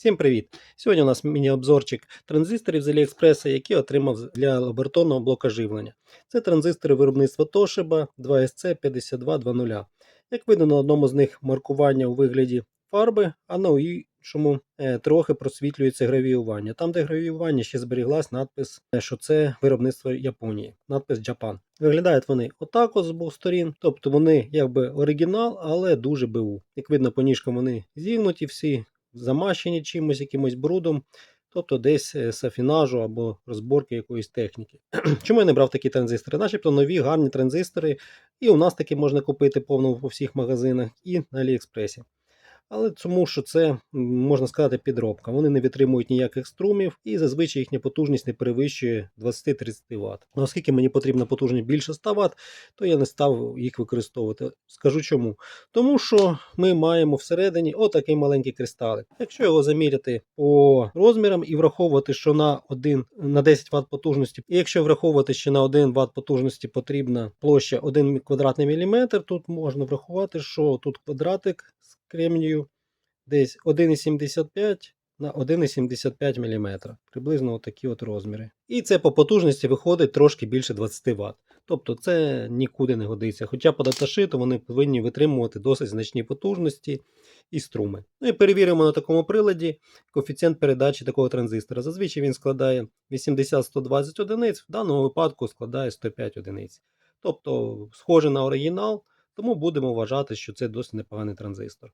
Всім привіт! Сьогодні у нас міні-обзорчик транзисторів з Аліекспреса, які отримав для лабораторного блока живлення. Це транзистори виробництва Toshiba 2SC5220. Як видно, на одному з них маркування у вигляді фарби, а на іншому е, трохи просвітлюється гравіювання. Там, де гравіювання, ще зберіглась надпис, е, що це виробництво Японії, надпис Japan. Виглядають вони отак з двох сторін, тобто вони якби оригінал, але дуже БУ. Як видно, по ніжкам вони зігнуті всі, замащені чимось, якимось брудом, тобто десь сафінажу або розборки якоїсь техніки. Чому я не брав такі транзистори? Начебто нові гарні транзистори, і у нас такі можна купити повно по всіх магазинах, і на Аліекспресі. Але тому, що це можна сказати підробка. Вони не витримують ніяких струмів, і зазвичай їхня потужність не перевищує 20-30 Вт. Ну, оскільки мені потрібна потужність більше 100 Вт, то я не став їх використовувати. Скажу чому. Тому що ми маємо всередині отакий маленький кристалик. Якщо його заміряти по розмірам і враховувати, що на 1 на 10 Вт потужності, і якщо враховувати, що на 1 Вт потужності потрібна площа 1 квадратний міліметр, тут можна врахувати, що тут квадратик з кремнію десь 1,75 на 1,75 мм. Приблизно такі от розміри. І це по потужності виходить трошки більше 20 Вт. Тобто це нікуди не годиться. Хоча по даташиту вони повинні витримувати досить значні потужності і струми. Ну і перевіримо на такому приладі коефіцієнт передачі такого транзистора. Зазвичай він складає 80-120 одиниць, в даному випадку складає 105 одиниць. Тобто схоже на оригінал, тому будемо вважати, що це досить непоганий транзистор.